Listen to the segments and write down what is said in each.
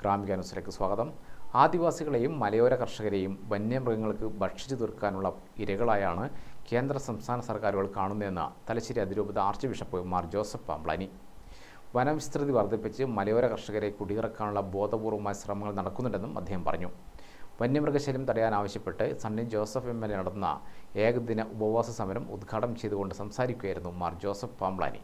ഗ്രാമിക ന്യൂസിലേക്ക് സ്വാഗതം. ആദിവാസികളെയും മലയോര കർഷകരെയും വന്യമൃഗങ്ങൾക്ക് ഭക്ഷിച്ചു തീർക്കാനുള്ള ഇരകളായാണ് കേന്ദ്ര സംസ്ഥാന സർക്കാരുകൾ കാണുന്നതെന്ന് തലശ്ശേരി അതിരൂപത arch bishop Mar Joseph Pamplany. വനവിസ്തൃതി വർദ്ധിപ്പിച്ച് മലയോര കർഷകരെ കുടിയിറക്കാനുള്ള ബോധപൂർവമായ ശ്രമങ്ങൾ നടക്കുന്നുണ്ടെന്നും അദ്ദേഹം പറഞ്ഞു. വന്യമൃഗശല്യം തടയാനാവശ്യപ്പെട്ട് സണ്ണി ജോസഫ് എം എൽ നടന്ന ഏകദിന ഉപവാസ സമരം ഉദ്ഘാടനം ചെയ്തുകൊണ്ട് സംസാരിക്കുകയായിരുന്നു മാർ ജോസഫ് പാമ്പ്ലാനി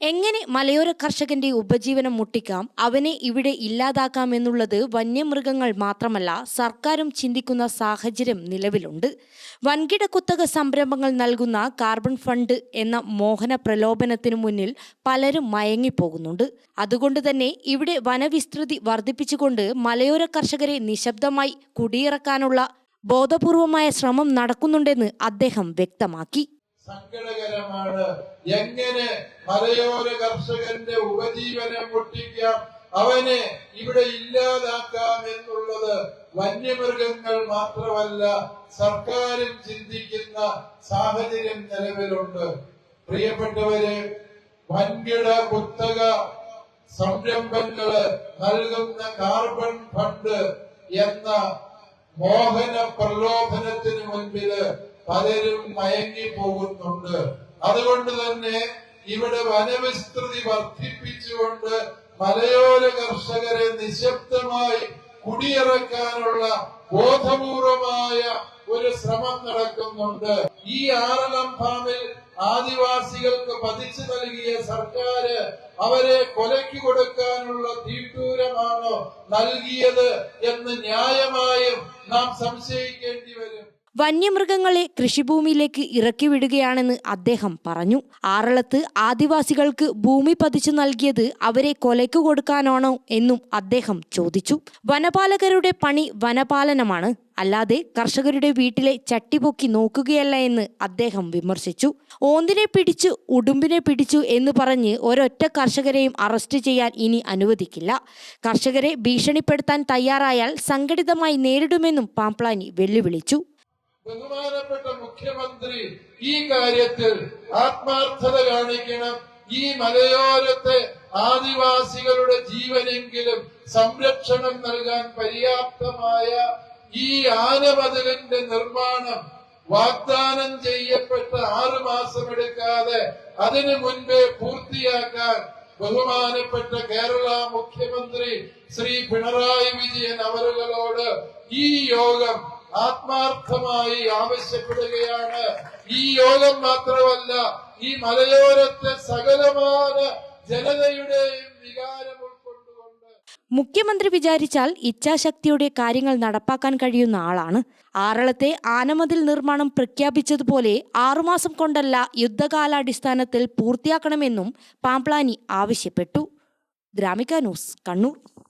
എങ്ങനെ മലയോര കർഷകന്റെ ഉപജീവനം മുട്ടിക്കാം? അവനെ ഇവിടെ ഇല്ലാതാക്കാം എന്നുള്ളത് വന്യമൃഗങ്ങൾ മാത്രമല്ല സർക്കാരും ചിന്തിക്കുന്ന സാഹചര്യം നിലവിലുണ്ട്. വൻകിട കുത്തക സംരംഭങ്ങൾ നൽകുന്ന കാർബൺ ഫണ്ട് എന്ന മോഹന പ്രലോഭനത്തിനു മുന്നിൽ പലരും മയങ്ങിപ്പോകുന്നുണ്ട്. അതുകൊണ്ട് തന്നെ ഇവിടെ വനവിസ്തൃതി വർദ്ധിപ്പിച്ചുകൊണ്ട് മലയോര കർഷകരെ നിശബ്ദമായി കുടിയിറക്കാനുള്ള ബോധപൂർവമായ ശ്രമം നടക്കുന്നുണ്ടെന്ന് അദ്ദേഹം വ്യക്തമാക്കി. സങ്കടകരമാണ്. എങ്ങനെ മലയോര കർഷകന്റെ ഉപജീവനം മുട്ടിക്കാം അവനെ ഇവിടെ ഇല്ലാതാക്കാം എന്നുള്ളത് വന്യമൃഗങ്ങൾ മാത്രമല്ല സർക്കാരും ചിന്തിക്കുന്ന സാഹചര്യം നിലവിലുണ്ട്. പ്രിയപ്പെട്ടവരെ വൻകിട കുത്തക സംരംഭങ്ങൾ നൽകുന്ന കാർബൺ ഫണ്ട് എന്ന മോഹന പ്രലോഭനത്തിന് മുൻപിൽ പലരും മയങ്ങി പോകുന്നുണ്ട് അതുകൊണ്ട് തന്നെ ഇവിടെ വനവിസ്തൃതി വർദ്ധിപ്പിച്ചുകൊണ്ട് മലയോര കർഷകരെ നിശബ്ദമായി കുടിയിറക്കാനുള്ള ബോധപൂർവമായ ഒരു ശ്രമം നടക്കുന്നുണ്ട്. ഈ ആറളം ഫാമിൽ ആദിവാസികൾക്ക് പതിച്ചു നൽകിയ സർക്കാർ അവരെ കൊലയ്ക്ക് കൊടുക്കാനുള്ള തീട്ടൂരമാണോ നൽകിയത് എന്ന് ന്യായമായും നാം സംശയിക്കേണ്ടി വരും. വന്യമൃഗങ്ങളെ കൃഷിഭൂമിയിലേക്ക് ഇറക്കി വിടുകയാണെന്ന് അദ്ദേഹം പറഞ്ഞു. ആറളത്ത് ആദിവാസികൾക്ക് ഭൂമി പതിച്ചു നൽകിയത് അവരെ കൊലയ്ക്ക് കൊടുക്കാനാണോ എന്നും അദ്ദേഹം ചോദിച്ചു. വനപാലകരുടെ പണി വനപാലനമാണ്. അല്ലാതെ കർഷകരുടെ വീട്ടിലെ ചട്ടിപൊക്കി നോക്കുകയല്ല എന്ന് അദ്ദേഹം വിമർശിച്ചു. ഓന്തിനെ പിടിച്ചു ഉടുമ്പിനെ പിടിച്ചു എന്ന് പറഞ്ഞ് ഒരൊറ്റ കർഷകരെയും അറസ്റ്റ് ചെയ്യാൻ ഇനി അനുവദിക്കില്ല. കർഷകരെ ഭീഷണിപ്പെടുത്താൻ തയ്യാറായാൽ സംഘടിതമായി നേരിടുമെന്നും പാംപ്ലാനി വെല്ലുവിളിച്ചു. ബഹുമാനപ്പെട്ട മുഖ്യമന്ത്രി ഈ കാര്യത്തിൽ ആത്മാർത്ഥത കാണിക്കണം. ഈ മലയോരത്തെ ആദിവാസികളുടെ ജീവനെങ്കിലും സംരക്ഷണം നൽകാൻ പര്യാപ്തമായ ഈ ആനമതിലിന്റെ നിർമ്മാണം വാഗ്ദാനം ചെയ്യപ്പെട്ട ആറു മാസം എടുക്കാതെ അതിനു മുൻപേ പൂർത്തിയാക്കാൻ ബഹുമാനപ്പെട്ട കേരള മുഖ്യമന്ത്രി ശ്രീ പിണറായി വിജയൻ അവരുകളോട് ഈ യോഗം ആത്മാർത്ഥമായി ആവശ്യപ്പെടുകയാണ്. ഈ യോഗം മാത്രമല്ല ഈ മലയോരത്തെ സകലമായ ജനതയുടെയും വികാരം ഉൾക്കൊണ്ടുകൊണ്ട്. മുഖ്യമന്ത്രി വിചാരിച്ചാൽ ഇച്ഛാശക്തിയുടെ കാര്യങ്ങൾ നടപ്പാക്കാൻ കഴിയുന്ന ആളാണ്. ആറളത്തെ ആനമതിൽ നിർമ്മാണം പ്രഖ്യാപിച്ചതുപോലെ ആറുമാസം കൊണ്ടല്ല യുദ്ധകാലാടിസ്ഥാനത്തിൽ പൂർത്തിയാക്കണമെന്നും പാംപ്ലാനി ആവശ്യപ്പെട്ടു. ഗ്രാമിക ന്യൂസ് കണ്ണൂർ.